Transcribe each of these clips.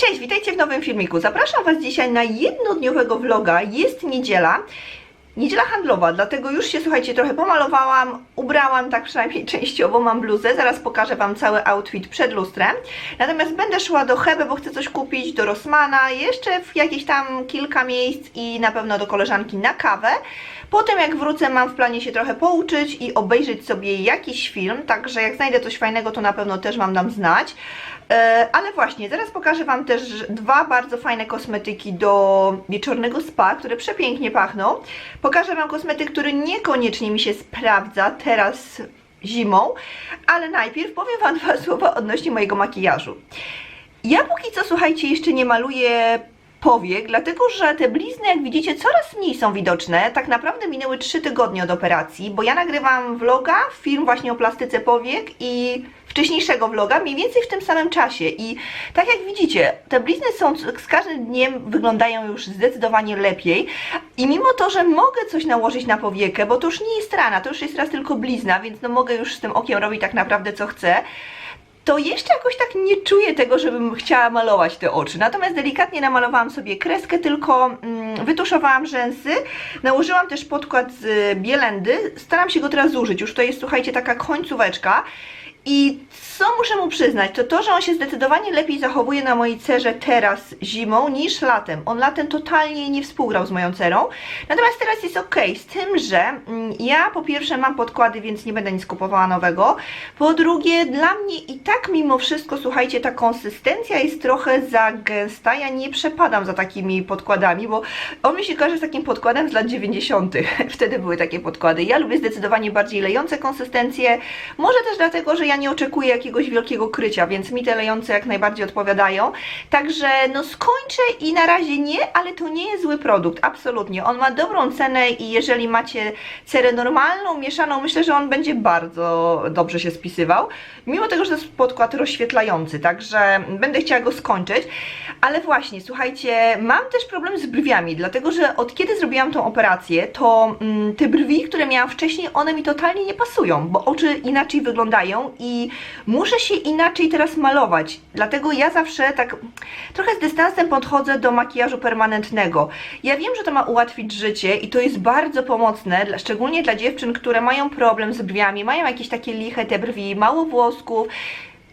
Cześć, witajcie w nowym filmiku. Zapraszam Was dzisiaj na jednodniowego vloga. Jest niedziela. Niedziela handlowa, dlatego już się, słuchajcie, trochę pomalowałam, ubrałam, tak przynajmniej częściowo, mam bluzę, zaraz pokażę Wam cały outfit przed lustrem. Natomiast będę szła do Hebe, bo chcę coś kupić, do Rossmana, jeszcze w jakieś tam kilka miejsc i na pewno do koleżanki na kawę. Potem jak wrócę, mam w planie się trochę pouczyć i obejrzeć sobie jakiś film, także jak znajdę coś fajnego, to na pewno też Wam dam znać. E, Ale właśnie, zaraz pokażę Wam też dwa bardzo fajne kosmetyki do wieczornego spa, które przepięknie pachną. Pokażę Wam kosmetyk, który niekoniecznie mi się sprawdza teraz zimą, ale najpierw powiem Wam dwa słowa odnośnie mojego makijażu. Ja póki co, słuchajcie, jeszcze nie maluję powiek, dlatego że te blizny, jak widzicie, coraz mniej są widoczne. Tak naprawdę minęły 3 tygodnie od operacji, bo ja nagrywam vloga, film właśnie o plastyce powiek i wcześniejszego vloga, mniej więcej w tym samym czasie. I tak jak widzicie, te blizny są z każdym dniem wyglądają już zdecydowanie lepiej. I mimo to, że mogę coś nałożyć na powiekę, bo to już nie jest rana, to już jest raz tylko blizna, więc no mogę już z tym okiem robić tak naprawdę co chcę to jeszcze jakoś tak nie czuję tego, żebym chciała malować te oczy. Natomiast delikatnie namalowałam sobie kreskę, tylko mm, wytuszowałam rzęsy, nałożyłam też podkład z bielendy. Staram się go teraz zużyć. Już to jest, słuchajcie, taka końcóweczka. I co muszę mu przyznać, to to, że on się zdecydowanie lepiej zachowuje na mojej cerze teraz zimą niż latem. On latem totalnie nie współgrał z moją cerą. Natomiast teraz jest ok, z tym, że mm, ja po pierwsze mam podkłady, więc nie będę nic kupowała nowego. Po drugie, dla mnie i tak mimo wszystko, słuchajcie, ta konsystencja jest trochę za gęsta. Ja nie przepadam za takimi podkładami, bo on mi się kojarzy z takim podkładem z lat 90. Wtedy były takie podkłady. Ja lubię zdecydowanie bardziej lejące konsystencje. Może też dlatego, że ja nie oczekuję jakiegoś wielkiego krycia, więc mi te lejące jak najbardziej odpowiadają. Także no skończę i na razie nie, ale to nie jest zły produkt, absolutnie. On ma dobrą cenę i jeżeli macie cerę normalną, mieszaną, myślę, że on będzie bardzo dobrze się spisywał. Mimo tego, że to jest podkład rozświetlający, także będę chciała go skończyć. Ale właśnie, słuchajcie, mam też problem z brwiami, dlatego że od kiedy zrobiłam tą operację, to mm, te brwi, które miałam wcześniej, one mi totalnie nie pasują, bo oczy inaczej wyglądają i muszę się inaczej teraz malować. Dlatego ja zawsze tak trochę z dystansem podchodzę do makijażu permanentnego. Ja wiem, że to ma ułatwić życie i to jest bardzo pomocne, szczególnie dla dziewczyn, które mają problem z brwiami, mają jakieś takie liche te brwi, mało włosków.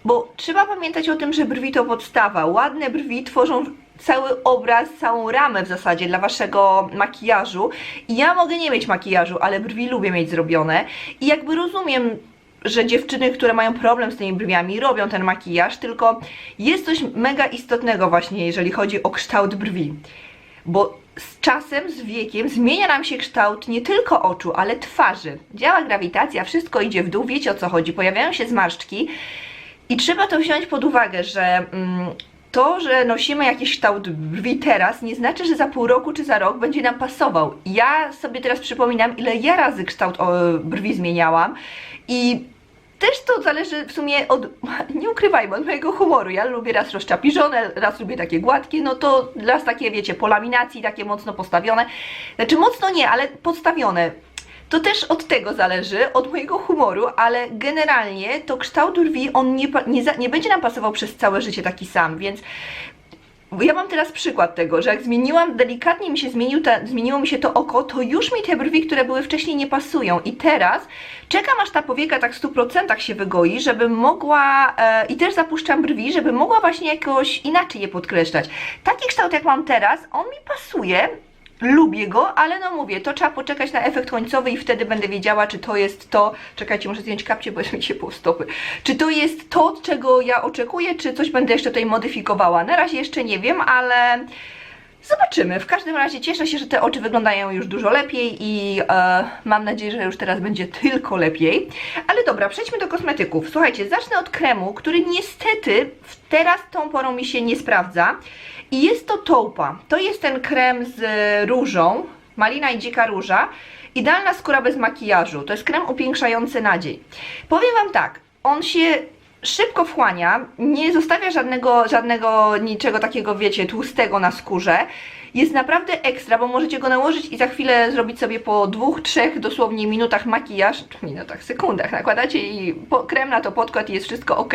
Bo trzeba pamiętać o tym, że brwi to podstawa. Ładne brwi tworzą cały obraz, całą ramę w zasadzie dla waszego makijażu. I ja mogę nie mieć makijażu, ale brwi lubię mieć zrobione. I jakby rozumiem, że dziewczyny, które mają problem z tymi brwiami, robią ten makijaż, tylko jest coś mega istotnego właśnie, jeżeli chodzi o kształt brwi. Bo z czasem, z wiekiem zmienia nam się kształt nie tylko oczu, ale twarzy. Działa grawitacja, wszystko idzie w dół, wiecie o co chodzi, pojawiają się zmarszczki i trzeba to wziąć pod uwagę, że mm, to, że nosimy jakiś kształt brwi teraz, nie znaczy, że za pół roku czy za rok będzie nam pasował. Ja sobie teraz przypominam, ile ja razy kształt brwi zmieniałam i też to zależy w sumie od, nie ukrywajmy, od mojego humoru. Ja lubię raz rozczapiżone, raz lubię takie gładkie, no to raz takie, wiecie, po laminacji, takie mocno postawione. Znaczy mocno nie, ale podstawione. To też od tego zależy, od mojego humoru, ale generalnie to kształt brwi, on nie, nie, nie będzie nam pasował przez całe życie taki sam, więc ja mam teraz przykład tego, że jak zmieniłam, delikatnie mi się zmienił te, zmieniło mi się to oko, to już mi te brwi, które były wcześniej nie pasują i teraz czekam aż ta powieka tak w 100% się wygoi, żeby mogła e, i też zapuszczam brwi, żeby mogła właśnie jakoś inaczej je podkreślać. Taki kształt jak mam teraz, on mi pasuje, Lubię go, ale no mówię, to trzeba poczekać na efekt końcowy i wtedy będę wiedziała, czy to jest to. Czekajcie, muszę zdjąć kapcie, bo jest mi się pół stopy. Czy to jest to, czego ja oczekuję, czy coś będę jeszcze tutaj modyfikowała. Na razie jeszcze nie wiem, ale zobaczymy. W każdym razie cieszę się, że te oczy wyglądają już dużo lepiej i e, mam nadzieję, że już teraz będzie tylko lepiej. Ale dobra, przejdźmy do kosmetyków. Słuchajcie, zacznę od kremu, który niestety teraz tą porą mi się nie sprawdza. I jest to Toupa. To jest ten krem z różą, malina i dzika róża. Idealna skóra bez makijażu. To jest krem upiększający na dzień. Powiem Wam tak, on się szybko wchłania, nie zostawia żadnego, żadnego niczego takiego, wiecie, tłustego na skórze. Jest naprawdę ekstra, bo możecie go nałożyć i za chwilę zrobić sobie po dwóch, trzech dosłownie minutach makijaż, minutach, sekundach. Nakładacie i po, krem na to podkład i jest wszystko ok.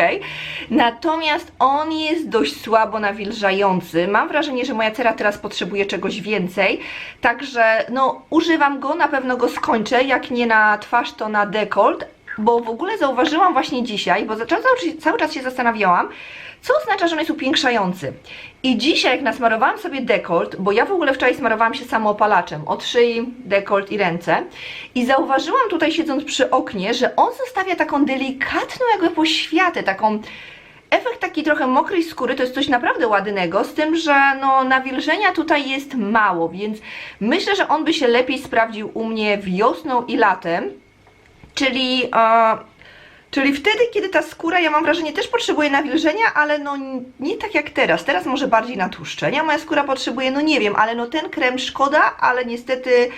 Natomiast on jest dość słabo nawilżający. Mam wrażenie, że moja cera teraz potrzebuje czegoś więcej. Także no, używam go, na pewno go skończę. Jak nie na twarz, to na dekolt. Bo w ogóle zauważyłam właśnie dzisiaj, bo cały czas się zastanawiałam, co oznacza, że on jest upiększający. I dzisiaj, jak nasmarowałam sobie dekolt, bo ja w ogóle wczoraj smarowałam się samoopalaczem od szyi, dekolt i ręce, i zauważyłam tutaj siedząc przy oknie, że on zostawia taką delikatną jakby poświatę, taką efekt taki trochę mokrej skóry, to jest coś naprawdę ładnego, z tym, że no nawilżenia tutaj jest mało, więc myślę, że on by się lepiej sprawdził u mnie wiosną i latem, czyli... E, Czyli wtedy, kiedy ta skóra, ja mam wrażenie, też potrzebuje nawilżenia, ale no nie tak jak teraz. Teraz może bardziej natłuszczenia moja skóra potrzebuje, no nie wiem, ale no ten krem szkoda, ale niestety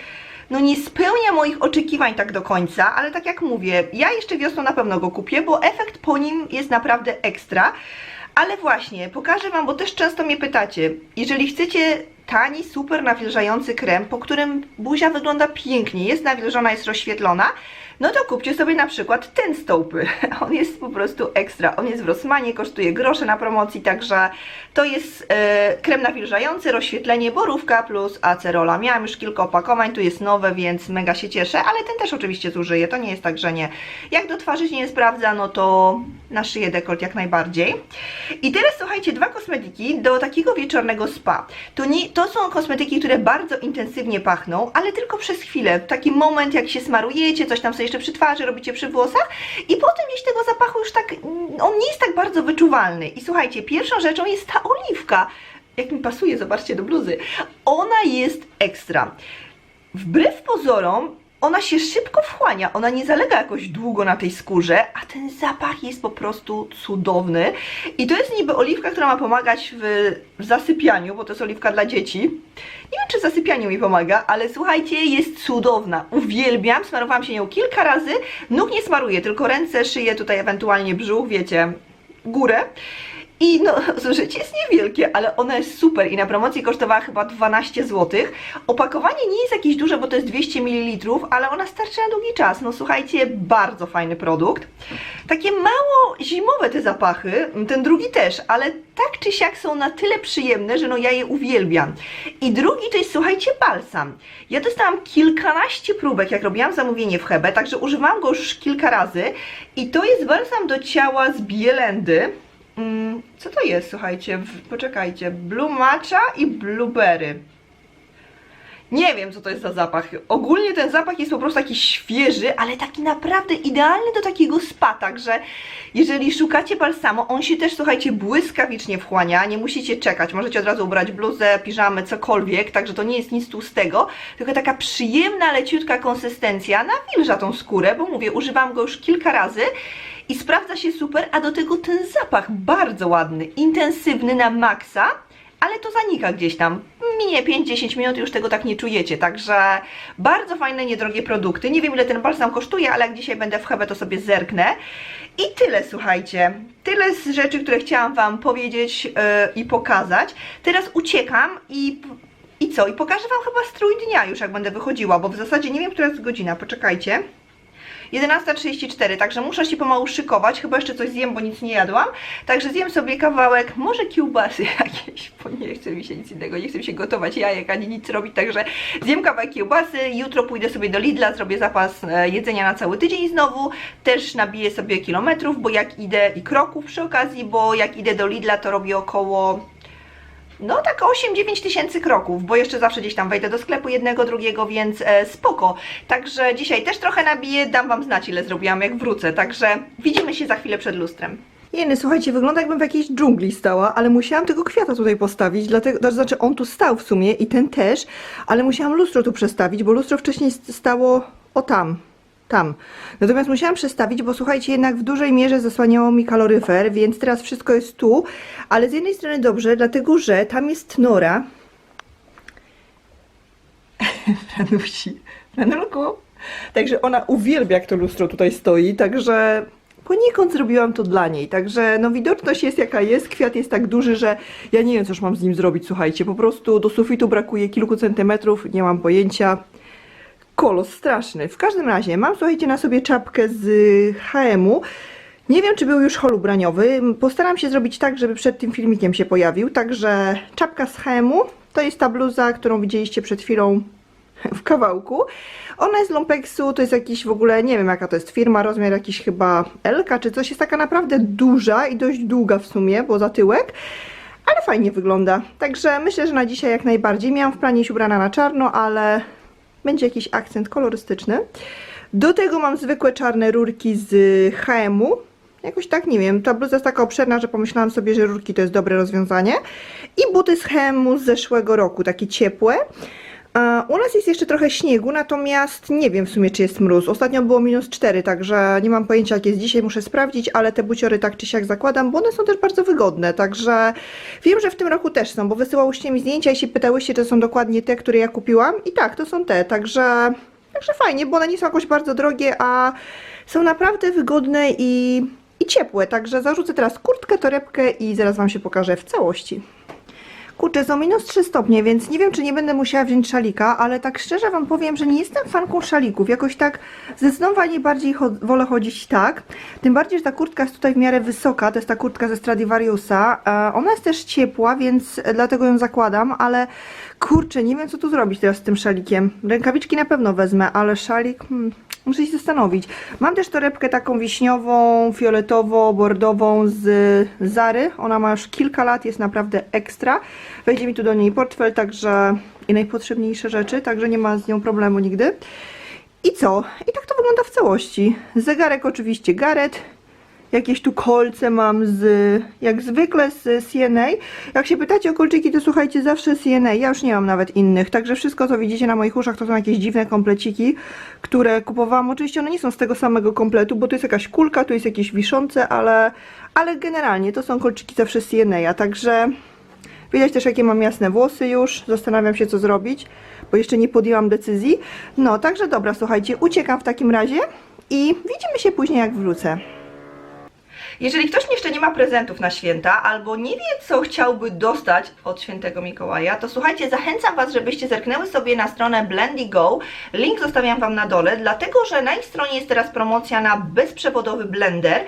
no nie spełnia moich oczekiwań tak do końca, ale tak jak mówię, ja jeszcze wiosną na pewno go kupię, bo efekt po nim jest naprawdę ekstra. Ale właśnie, pokażę Wam, bo też często mnie pytacie, jeżeli chcecie tani, super nawilżający krem, po którym buzia wygląda pięknie, jest nawilżona, jest rozświetlona, no to kupcie sobie na przykład ten stołpy. On jest po prostu ekstra. On jest w Rossmanie, kosztuje grosze na promocji, także to jest e, krem nawilżający, rozświetlenie, borówka plus acerola. Miałam już kilka opakowań, tu jest nowe, więc mega się cieszę, ale ten też oczywiście zużyję. To nie jest tak, że nie. Jak do twarzy się nie sprawdza, no to na szyję dekolt jak najbardziej. I teraz słuchajcie, dwa kosmetyki do takiego wieczornego spa. To, nie, to są kosmetyki, które bardzo intensywnie pachną, ale tylko przez chwilę. Taki moment, jak się smarujecie, coś tam sobie jeszcze przy twarzy robicie przy włosach i potem gdzieś tego zapachu już tak, on nie jest tak bardzo wyczuwalny. I słuchajcie, pierwszą rzeczą jest ta oliwka. Jak mi pasuje, zobaczcie, do bluzy. Ona jest ekstra. Wbrew pozorom, ona się szybko wchłania, ona nie zalega jakoś długo na tej skórze, a ten zapach jest po prostu cudowny. I to jest niby oliwka, która ma pomagać w, w zasypianiu, bo to jest oliwka dla dzieci. Nie wiem, czy w zasypianiu mi pomaga, ale słuchajcie, jest cudowna. Uwielbiam, smarowałam się nią kilka razy. Nóg nie smaruję, tylko ręce, szyję, tutaj ewentualnie brzuch, wiecie, górę. I no, zużycie jest niewielkie, ale ona jest super i na promocji kosztowała chyba 12 zł. Opakowanie nie jest jakieś duże, bo to jest 200 ml, ale ona starczy na długi czas. No słuchajcie, bardzo fajny produkt. Takie mało zimowe te zapachy, ten drugi też, ale tak czy siak są na tyle przyjemne, że no ja je uwielbiam. I drugi to jest, słuchajcie, balsam. Ja dostałam kilkanaście próbek, jak robiłam zamówienie w Hebe, także używałam go już kilka razy. I to jest balsam do ciała z Bielendy. Mm, co to jest, słuchajcie? Poczekajcie. Blue matcha i blueberry. Nie wiem, co to jest za zapach. Ogólnie ten zapach jest po prostu taki świeży, ale taki naprawdę idealny do takiego spa, także jeżeli szukacie balsamu, on się też, słuchajcie, błyskawicznie wchłania, nie musicie czekać, możecie od razu ubrać bluzę, piżamę, cokolwiek, także to nie jest nic tłustego, tylko taka przyjemna, leciutka konsystencja, nawilża tą skórę, bo mówię, używam go już kilka razy i sprawdza się super, a do tego ten zapach bardzo ładny, intensywny na maksa, ale to zanika gdzieś tam. Minie 5-10 minut już tego tak nie czujecie, także bardzo fajne, niedrogie produkty. Nie wiem ile ten balsam kosztuje, ale jak dzisiaj będę w Hebe to sobie zerknę. I tyle słuchajcie, tyle z rzeczy, które chciałam Wam powiedzieć yy, i pokazać. Teraz uciekam i i co? I pokażę Wam chyba strój dnia już, jak będę wychodziła, bo w zasadzie nie wiem, która jest godzina. Poczekajcie. 11.34, także muszę się pomału szykować, chyba jeszcze coś zjem, bo nic nie jadłam. Także zjem sobie kawałek, może kiełbasy jakieś, bo nie chce mi się nic innego, nie chce mi się gotować jajek ani nic robić, także zjem kawałek kiełbasy, jutro pójdę sobie do Lidla, zrobię zapas e, jedzenia na cały tydzień znowu, też nabiję sobie kilometrów, bo jak idę i kroków przy okazji, bo jak idę do Lidla to robię około no tak 8-9 tysięcy kroków, bo jeszcze zawsze gdzieś tam wejdę do sklepu jednego, drugiego, więc e, spoko. Także dzisiaj też trochę nabiję, dam Wam znać ile zrobiłam jak wrócę, także widzimy się za chwilę przed lustrem. Jeny, słuchajcie, wygląda jakbym w jakiejś dżungli stała, ale musiałam tego kwiata tutaj postawić, dlatego, to znaczy on tu stał w sumie i ten też, ale musiałam lustro tu przestawić, bo lustro wcześniej stało o tam, tam. Natomiast musiałam przestawić, bo słuchajcie, jednak w dużej mierze zasłaniało mi kaloryfer, więc teraz wszystko jest tu, ale z jednej strony dobrze, dlatego że tam jest nora. Franusi, Franulku. Także ona uwielbia, jak to lustro tutaj stoi, także poniekąd zrobiłam to dla niej, także no widoczność jest jaka jest, kwiat jest tak duży, że ja nie wiem, coż mam z nim zrobić, słuchajcie, po prostu do sufitu brakuje kilku centymetrów, nie mam pojęcia. Kolos straszny. W każdym razie mam, słuchajcie, na sobie czapkę z HM-u. Nie wiem, czy był już hol ubraniowy. Postaram się zrobić tak, żeby przed tym filmikiem się pojawił. Także czapka z HM-u to jest ta bluza, którą widzieliście przed chwilą w kawałku. Ona jest z Lumpeksu, to jest jakiś w ogóle, nie wiem jaka to jest firma, rozmiar jakiś chyba Elka czy coś. Jest taka naprawdę duża i dość długa w sumie, bo za tyłek. Ale fajnie wygląda. Także myślę, że na dzisiaj jak najbardziej. Miałam w planie iść ubrana na czarno, ale będzie jakiś akcent kolorystyczny. Do tego mam zwykłe czarne rurki z HM-u. Jakoś tak, nie wiem, ta bluza jest taka obszerna, że pomyślałam sobie, że rurki to jest dobre rozwiązanie. I buty z HM-u z zeszłego roku, takie ciepłe. U nas jest jeszcze trochę śniegu, natomiast nie wiem w sumie, czy jest mróz. Ostatnio było minus 4, także nie mam pojęcia, jak jest dzisiaj, muszę sprawdzić, ale te buciory tak czy siak zakładam, bo one są też bardzo wygodne, także wiem, że w tym roku też są, bo wysyłałyście mi zdjęcia i się pytałyście, czy są dokładnie te, które ja kupiłam. I tak, to są te, także, także fajnie, bo one nie są jakoś bardzo drogie, a są naprawdę wygodne i, i ciepłe, także zarzucę teraz kurtkę, torebkę i zaraz Wam się pokażę w całości. Kurczę, są minus 3 stopnie, więc nie wiem, czy nie będę musiała wziąć szalika, ale tak szczerze Wam powiem, że nie jestem fanką szalików. Jakoś tak zdecydowanie bardziej wolę chodzić tak. Tym bardziej, że ta kurtka jest tutaj w miarę wysoka. To jest ta kurtka ze Stradivariusa. E, ona jest też ciepła, więc dlatego ją zakładam, ale kurczę, nie wiem, co tu zrobić teraz z tym szalikiem. Rękawiczki na pewno wezmę, ale szalik... Hmm. Muszę się zastanowić. Mam też torebkę taką wiśniową, fioletowo-bordową z Zary. Ona ma już kilka lat, jest naprawdę ekstra. Wejdzie mi tu do niej portfel, także i najpotrzebniejsze rzeczy, także nie ma z nią problemu nigdy. I co? I tak to wygląda w całości. Zegarek oczywiście Gareth. Jakieś tu kolce mam z, jak zwykle z CNA. Jak się pytacie o kolczyki, to słuchajcie, zawsze CNA. Ja już nie mam nawet innych. Także wszystko, co widzicie na moich uszach, to są jakieś dziwne kompleciki, które kupowałam. Oczywiście one nie są z tego samego kompletu, bo tu jest jakaś kulka, tu jest jakieś wiszące, ale, ale generalnie to są kolczyki zawsze CNA. Także widać też, jakie mam jasne włosy już. Zastanawiam się, co zrobić, bo jeszcze nie podjęłam decyzji. No, także dobra, słuchajcie, uciekam w takim razie i widzimy się później, jak wrócę. Jeżeli ktoś jeszcze nie ma prezentów na święta albo nie wie, co chciałby dostać od świętego Mikołaja, to słuchajcie, zachęcam Was, żebyście zerknęły sobie na stronę Blendigo. Link zostawiam Wam na dole, dlatego że na ich stronie jest teraz promocja na bezprzewodowy blender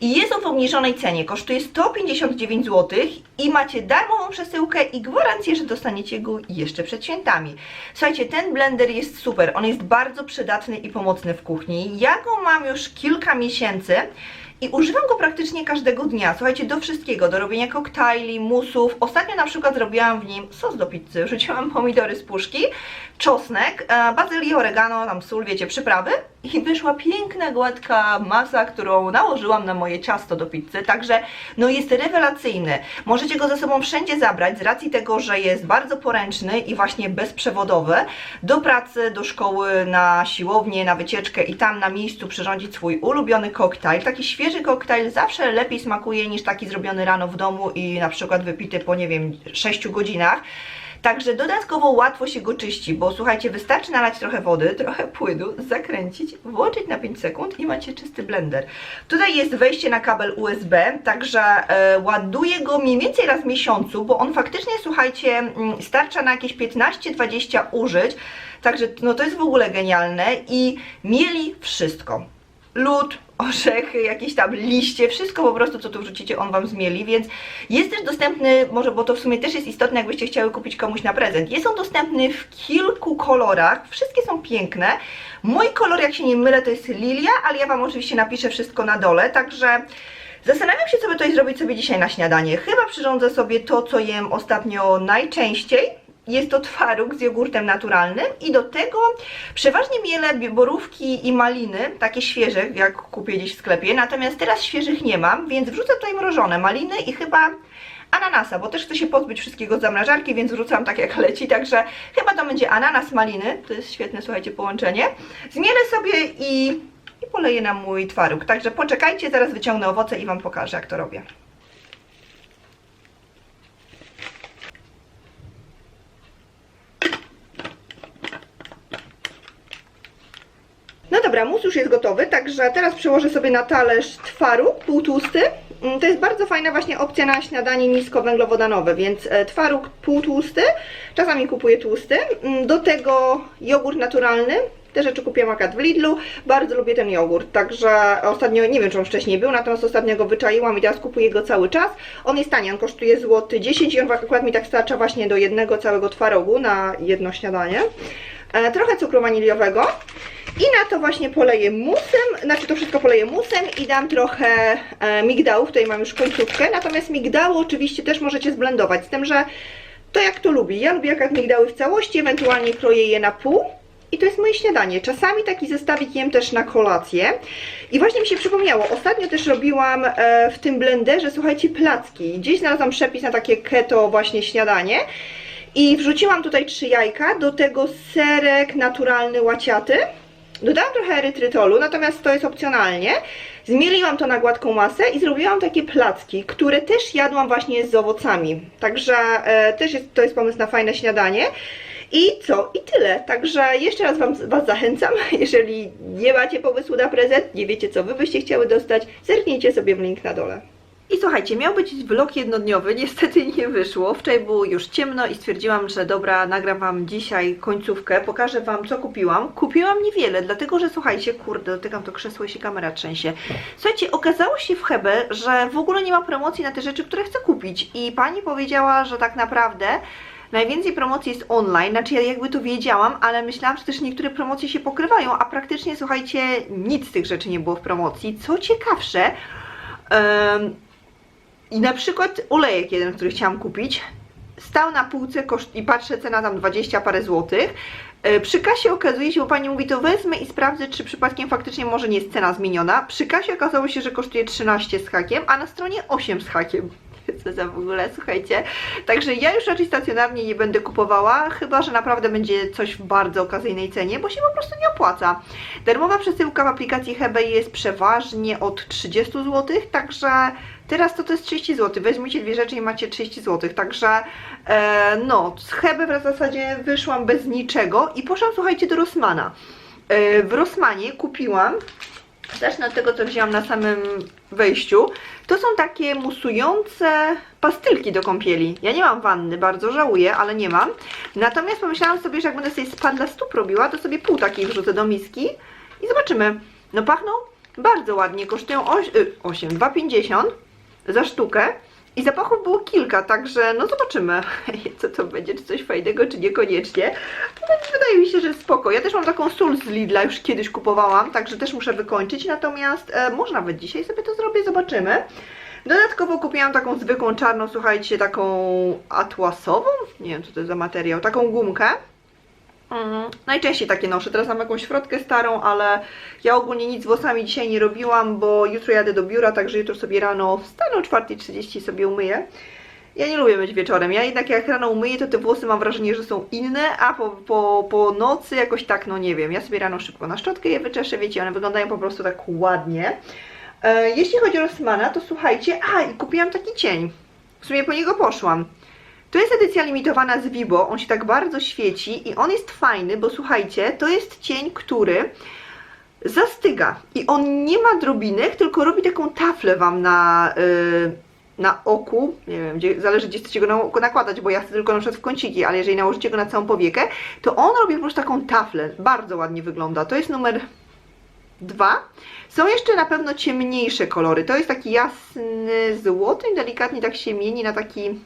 i jest on w obniżonej cenie. Kosztuje 159 zł i macie darmową przesyłkę i gwarancję, że dostaniecie go jeszcze przed świętami. Słuchajcie, ten blender jest super, on jest bardzo przydatny i pomocny w kuchni. Ja go mam już kilka miesięcy. I używam go praktycznie każdego dnia. Słuchajcie, do wszystkiego, do robienia koktajli, musów. Ostatnio na przykład zrobiłam w nim sos do pizzy. Rzuciłam pomidory z puszki, czosnek, e, bazylię, oregano, tam sól, wiecie, przyprawy. I wyszła piękna, gładka masa, którą nałożyłam na moje ciasto do pizzy. Także, no jest rewelacyjny. Możecie go ze sobą wszędzie zabrać z racji tego, że jest bardzo poręczny i właśnie bezprzewodowy. Do pracy, do szkoły, na siłownię, na wycieczkę i tam na miejscu przyrządzić swój ulubiony koktajl. Taki świeży koktajl zawsze lepiej smakuje niż taki zrobiony rano w domu i na przykład wypity po, nie wiem, 6 godzinach. Także dodatkowo łatwo się go czyści, bo słuchajcie, wystarczy nalać trochę wody, trochę płynu, zakręcić, włączyć na 5 sekund i macie czysty blender. Tutaj jest wejście na kabel USB, także e, ładuję go mniej więcej raz w miesiącu, bo on faktycznie, słuchajcie, mm, starcza na jakieś 15-20 użyć, także no to jest w ogóle genialne i mieli wszystko. Lód, orzechy, jakieś tam liście, wszystko po prostu, co tu wrzucicie, on Wam zmieli, więc jest też dostępny, może, bo to w sumie też jest istotne, jakbyście chciały kupić komuś na prezent. Jest on dostępny w kilku kolorach, wszystkie są piękne. Mój kolor, jak się nie mylę, to jest lilia, ale ja Wam oczywiście napiszę wszystko na dole, także... Zastanawiam się, co by tutaj zrobić sobie dzisiaj na śniadanie. Chyba przyrządzę sobie to, co jem ostatnio najczęściej, jest to twaróg z jogurtem naturalnym i do tego przeważnie mielę borówki i maliny, takie świeże, jak kupię gdzieś w sklepie, natomiast teraz świeżych nie mam, więc wrzucę tutaj mrożone maliny i chyba ananasa, bo też chcę się pozbyć wszystkiego z zamrażarki, więc wrzucam tak jak leci, także chyba to będzie ananas maliny, to jest świetne, słuchajcie, połączenie. Zmielę sobie i, i poleję na mój twaróg, także poczekajcie, zaraz wyciągnę owoce i Wam pokażę, jak to robię. Dobra, mus już jest gotowy, także teraz przełożę sobie na talerz twaróg półtłusty. Mm, To jest bardzo fajna właśnie opcja na śniadanie niskowęglowodanowe, więc e, twaróg półtłusty, czasami kupuję tłusty. Mm, Do tego jogurt naturalny, te rzeczy kupiłam akurat w Lidlu, bardzo lubię ten jogurt, także ostatnio, nie wiem czy on wcześniej był, natomiast ostatnio go wyczaiłam i teraz kupuję go cały czas. On jest tani, on kosztuje złoty 10 i on akurat mi tak starcza właśnie do jednego całego twarogu na jedno śniadanie. E, trochę cukru waniliowego i na to właśnie poleję musem, znaczy to wszystko poleję musem i dam trochę e, migdałów, tutaj mam już końcówkę, natomiast migdały oczywiście też możecie zblendować, z tym, że to jak to lubi. Ja lubię jak migdały w całości, ewentualnie kroję je na pół i to jest moje śniadanie. Czasami taki zestawik jem też na kolację. I właśnie mi się przypomniało, ostatnio też robiłam e, w tym blenderze, słuchajcie, placki. Gdzieś znalazłam przepis na takie keto właśnie śniadanie. I wrzuciłam tutaj trzy jajka, do tego serek naturalny łaciaty. Dodałam trochę erytrytolu, natomiast to jest opcjonalnie. Zmieliłam to na gładką masę i zrobiłam takie placki, które też jadłam właśnie z owocami. Także e, też jest, to jest pomysł na fajne śniadanie. I co? I tyle. Także jeszcze raz wam, Was zachęcam, jeżeli nie macie pomysłu na prezent, nie wiecie co Wy byście chciały dostać, zerknijcie sobie w link na dole. I słuchajcie, miał być vlog jednodniowy, niestety nie wyszło. Wczoraj było już ciemno i stwierdziłam, że dobra, nagram Wam dzisiaj końcówkę, pokażę Wam co kupiłam. Kupiłam niewiele, dlatego że słuchajcie, kurde, dotykam to krzesło i się kamera trzęsie. Słuchajcie, okazało się w Hebe, że w ogóle nie ma promocji na te rzeczy, które chcę kupić. I pani powiedziała, że tak naprawdę Najwięcej promocji jest online, znaczy ja jakby to wiedziałam, ale myślałam, że też niektóre promocje się pokrywają, a praktycznie, słuchajcie, nic z tych rzeczy nie było w promocji. Co ciekawsze, i na przykład olejek jeden, który chciałam kupić, stał na półce koszt i patrzę, cena tam 20 parę złotych. E, Przy kasie okazuje się, bo pani mówi, to wezmę i sprawdzę, czy przypadkiem faktycznie może nie jest cena zmieniona. Przy kasie okazało się, że kosztuje 13 z hakiem, a na stronie 8 z hakiem. Co za w ogóle, słuchajcie. Także ja już raczej stacjonarnie nie będę kupowała, chyba że naprawdę będzie coś w bardzo okazyjnej cenie, bo się po prostu nie opłaca. Darmowa przesyłka w aplikacji Hebe jest przeważnie od 30 zł, także teraz to to jest 30 zł. Weźmiecie dwie rzeczy i macie 30 zł, także e, no, z Hebe w zasadzie wyszłam bez niczego i poszłam, słuchajcie, do Rossmana. E, w Rossmanie kupiłam Zacznę od tego, co wzięłam na samym wejściu. To są takie musujące pastylki do kąpieli. Ja nie mam wanny, bardzo żałuję, ale nie mam. Natomiast pomyślałam sobie, że jak będę sobie spad dla stóp robiła, to sobie pół takiej wrzucę do miski i zobaczymy. No pachną bardzo ładnie, kosztują 8, 2,50 za sztukę. I zapachów było kilka, także no zobaczymy, co to będzie, czy coś fajnego, czy niekoniecznie. No, wydaje mi się, że spoko. Ja też mam taką sól z Lidla, już kiedyś kupowałam, także też muszę wykończyć, natomiast e, może nawet dzisiaj sobie to zrobię, zobaczymy. Dodatkowo kupiłam taką zwykłą czarną, słuchajcie, taką atłasową, nie wiem co to jest za materiał, taką gumkę. Mhm. Najczęściej takie noszę. Teraz mam jakąś frotkę starą, ale ja ogólnie nic z włosami dzisiaj nie robiłam, bo jutro jadę do biura, także jutro sobie rano wstanę o 4.30 sobie umyję. Ja nie lubię myć wieczorem. Ja jednak jak rano umyję, to te włosy mam wrażenie, że są inne, a po, po, po nocy jakoś tak, no nie wiem. Ja sobie rano szybko na szczotkę je wyczeszę, wiecie, one wyglądają po prostu tak ładnie. E, jeśli chodzi o Rossmana, to słuchajcie, a i kupiłam taki cień. W sumie po niego poszłam. To jest edycja limitowana z Vibo, on się tak bardzo świeci i on jest fajny, bo słuchajcie, to jest cień, który zastyga i on nie ma drobinek, tylko robi taką taflę Wam na, yy, na oku, nie wiem, gdzie, zależy gdzie chcecie go nakładać, bo ja chcę tylko na przykład w kąciki, ale jeżeli nałożycie go na całą powiekę, to on robi po prostu taką taflę, bardzo ładnie wygląda, to jest numer dwa. Są jeszcze na pewno ciemniejsze kolory, to jest taki jasny złoty delikatnie tak się mieni na taki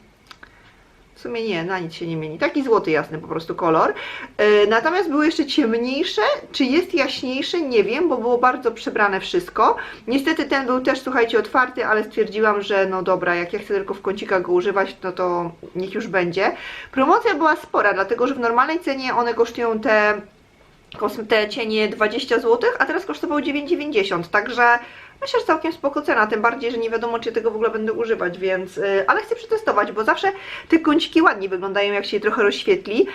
sumie nie, na nic się nie mieni. Taki złoty jasny po prostu kolor. Yy, natomiast były jeszcze ciemniejsze. Czy jest jaśniejsze? Nie wiem, bo było bardzo przebrane wszystko. Niestety ten był też, słuchajcie, otwarty, ale stwierdziłam, że no dobra, jak ja chcę tylko w kącikach go używać, no to niech już będzie. Promocja była spora, dlatego że w normalnej cenie one kosztują te te cienie 20 zł, a teraz kosztowały 9,90, także myślę, że całkiem spoko cena, tym bardziej, że nie wiadomo, czy tego w ogóle będę używać, więc, yy, ale chcę przetestować, bo zawsze te kąciki ładnie wyglądają, jak się je trochę rozświetli.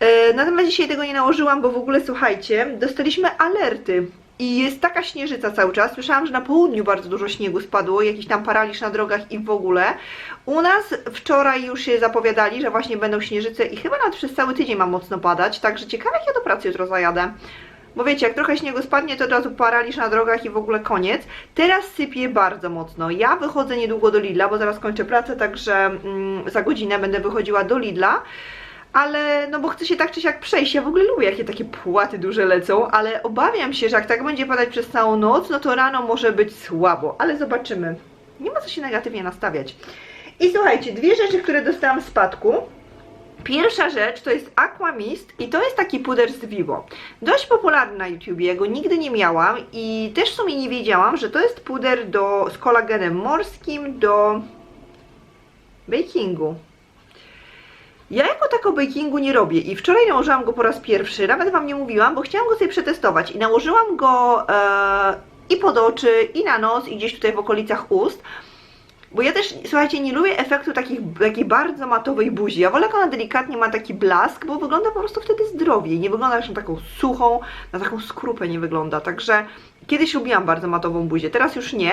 Yy, natomiast dzisiaj tego nie nałożyłam, bo w ogóle, słuchajcie, dostaliśmy alerty i jest taka śnieżyca cały czas. Słyszałam, że na południu bardzo dużo śniegu spadło, jakiś tam paraliż na drogach i w ogóle. U nas wczoraj już się zapowiadali, że właśnie będą śnieżyce i chyba nawet przez cały tydzień ma mocno padać, także ciekawe jak ja do pracy jutro zajadę. Bo wiecie, jak trochę śniegu spadnie, to od razu paraliż na drogach i w ogóle koniec. Teraz sypie bardzo mocno. Ja wychodzę niedługo do Lidla, bo zaraz kończę pracę, także mm, za godzinę będę wychodziła do Lidla. Ale, no bo chcę się tak czy siak przejść. Ja w ogóle lubię, jakie takie płaty duże lecą, ale obawiam się, że jak tak będzie padać przez całą noc, no to rano może być słabo. Ale zobaczymy. Nie ma co się negatywnie nastawiać. I słuchajcie, dwie rzeczy, które dostałam w spadku. Pierwsza rzecz to jest Aqua Mist i to jest taki puder z Vivo. Dość popularny na YouTubie, ja go nigdy nie miałam i też w sumie nie wiedziałam, że to jest puder do, z kolagenem morskim do bakingu. Ja jako tako bakingu nie robię i wczoraj nałożyłam go po raz pierwszy, nawet Wam nie mówiłam, bo chciałam go sobie przetestować i nałożyłam go e, i pod oczy, i na nos, i gdzieś tutaj w okolicach ust. Bo ja też, słuchajcie, nie lubię efektu takich, takiej bardzo matowej buzi. Ja wolę, jak ona delikatnie ma taki blask, bo wygląda po prostu wtedy zdrowiej. Nie wygląda już na taką suchą, na taką skrupę nie wygląda. Także kiedyś lubiłam bardzo matową buzię, teraz już nie.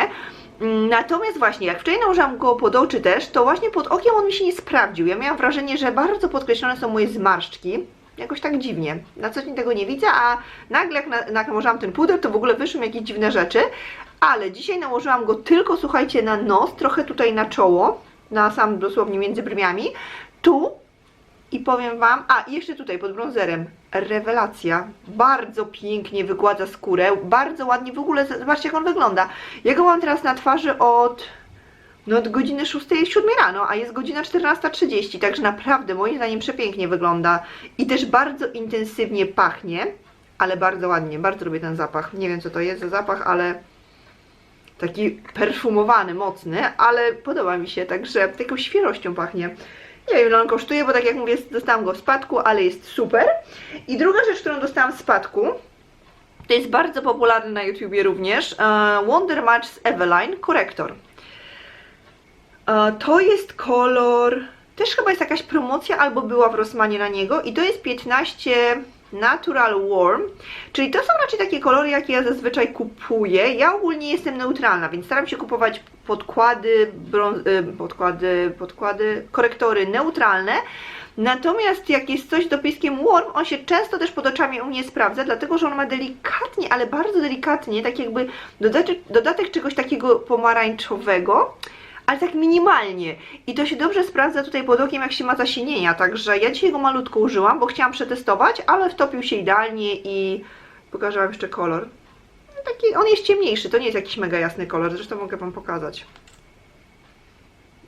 Mm, Natomiast właśnie, jak wczoraj nałożyłam go pod oczy też, to właśnie pod okiem on mi się nie sprawdził. Ja miałam wrażenie, że bardzo podkreślone są moje zmarszczki. Jakoś tak dziwnie. Na co dzień tego nie widzę, a nagle jak na, jak nałożyłam ten puder, to w ogóle wyszły mi jakieś dziwne rzeczy. Ale dzisiaj nałożyłam go tylko, słuchajcie, na nos, trochę tutaj na czoło, na sam dosłownie między brwiami, tu i powiem Wam, a jeszcze tutaj pod bronzerem, rewelacja, bardzo pięknie wygładza skórę, bardzo ładnie w ogóle, zobaczcie jak on wygląda. Ja go mam teraz na twarzy od, no od godziny 6, 7 rano, a jest godzina 14.30, także naprawdę moim zdaniem przepięknie wygląda. I też bardzo intensywnie pachnie, ale bardzo ładnie, bardzo lubię ten zapach, nie wiem co to jest za zapach, ale taki perfumowany, mocny, ale podoba mi się, także taką świeżością pachnie. Nie wiem ile on kosztuje, bo tak jak mówię, dostałam go w spadku, ale jest super. I druga rzecz, którą dostałam w spadku, to jest bardzo popularny na YouTubie również, e, Wonder Match z Eveline Corrector. E, To jest kolor, też chyba jest jakaś promocja albo była w Rossmanie na niego i to jest 15 Natural Warm, czyli to są raczej takie kolory, jakie ja zazwyczaj kupuję. Ja ogólnie jestem neutralna, więc staram się kupować podkłady, brąz, y, podkłady, podkłady, korektory neutralne. Natomiast jak jest coś dopiskiem warm, on się często też pod oczami u mnie sprawdza, dlatego że on ma delikatnie, ale bardzo delikatnie, tak jakby dodatek, dodatek czegoś takiego pomarańczowego, ale tak minimalnie. I to się dobrze sprawdza tutaj pod okiem, jak się ma zasienienia. Także ja dzisiaj go malutko użyłam, bo chciałam przetestować, ale wtopił się idealnie i pokażę Wam jeszcze kolor. No Taki, on jest ciemniejszy, to nie jest jakiś mega jasny kolor, zresztą mogę Wam pokazać.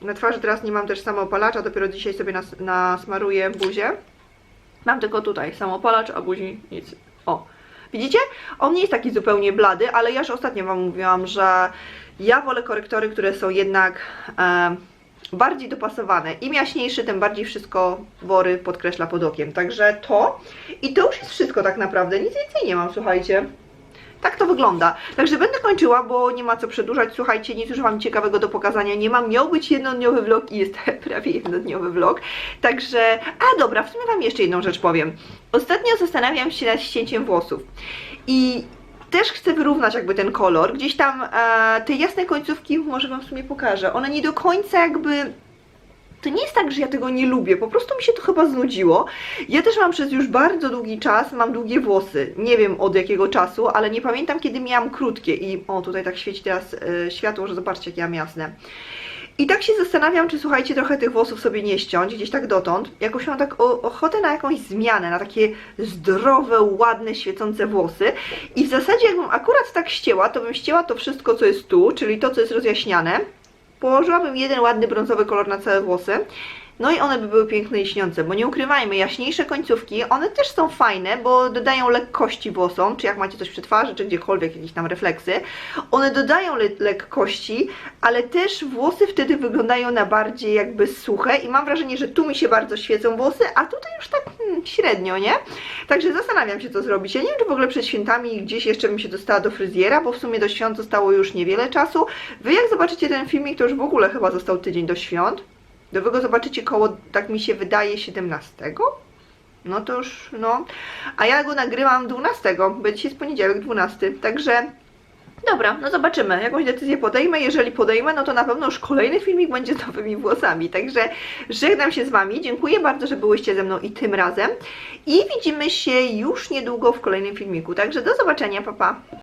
Na twarzy teraz nie mam też samoopalacza, dopiero dzisiaj sobie nas, nasmaruję buzię. Mam tylko tutaj samoopalacz, a buzi nic. Widzicie? On nie jest taki zupełnie blady, ale ja już ostatnio Wam mówiłam, że ja wolę korektory, które są jednak e, bardziej dopasowane. Im jaśniejszy, tym bardziej wszystko wory podkreśla pod okiem. Także to i to już jest wszystko tak naprawdę. Nic więcej nie mam, słuchajcie. Tak to wygląda. Także będę kończyła, bo nie ma co przedłużać. Słuchajcie, nic już Wam ciekawego do pokazania nie mam. Miał być jednodniowy vlog i jest prawie jednodniowy vlog. Także, a dobra, w sumie Wam jeszcze jedną rzecz powiem. Ostatnio zastanawiam się nad ścięciem włosów. I też chcę wyrównać jakby ten kolor. Gdzieś tam e, te jasne końcówki, może Wam w sumie pokażę. One nie do końca jakby to nie jest tak, że ja tego nie lubię, po prostu mi się to chyba znudziło. Ja też mam przez już bardzo długi czas, mam długie włosy. Nie wiem od jakiego czasu, ale nie pamiętam kiedy miałam krótkie i o tutaj tak świeci teraz e, światło, że zobaczcie jakie ja mam jasne. I tak się zastanawiam, czy słuchajcie, trochę tych włosów sobie nie ściąć, gdzieś tak dotąd. Jakoś mam tak ochotę na jakąś zmianę, na takie zdrowe, ładne, świecące włosy. I w zasadzie jakbym akurat tak ścięła, to bym ścięła to wszystko, co jest tu, czyli to, co jest rozjaśniane. Położyłabym jeden ładny brązowy kolor na całe włosy. No i one by były piękne i śniące, bo nie ukrywajmy, jaśniejsze końcówki, one też są fajne, bo dodają lekkości włosom, czy jak macie coś przy twarzy, czy gdziekolwiek, jakieś tam refleksy. One dodają le lekkości, ale też włosy wtedy wyglądają na bardziej jakby suche i mam wrażenie, że tu mi się bardzo świecą włosy, a tutaj już tak hmm, średnio, nie? Także zastanawiam się, co zrobić. Ja nie wiem, czy w ogóle przed świętami gdzieś jeszcze bym się dostała do fryzjera, bo w sumie do świąt zostało już niewiele czasu. Wy jak zobaczycie ten filmik, to już w ogóle chyba został tydzień do świąt. Do zobaczycie koło, tak mi się wydaje, 17? No to już, no. A ja go nagrywam 12, bo dzisiaj jest poniedziałek 12, także Dobra, no zobaczymy. Jakąś decyzję podejmę. Jeżeli podejmę, no to na pewno już kolejny filmik będzie z nowymi włosami. Także żegnam się z Wami. Dziękuję bardzo, że byłyście ze mną i tym razem. I widzimy się już niedługo w kolejnym filmiku. Także do zobaczenia, papa. Pa.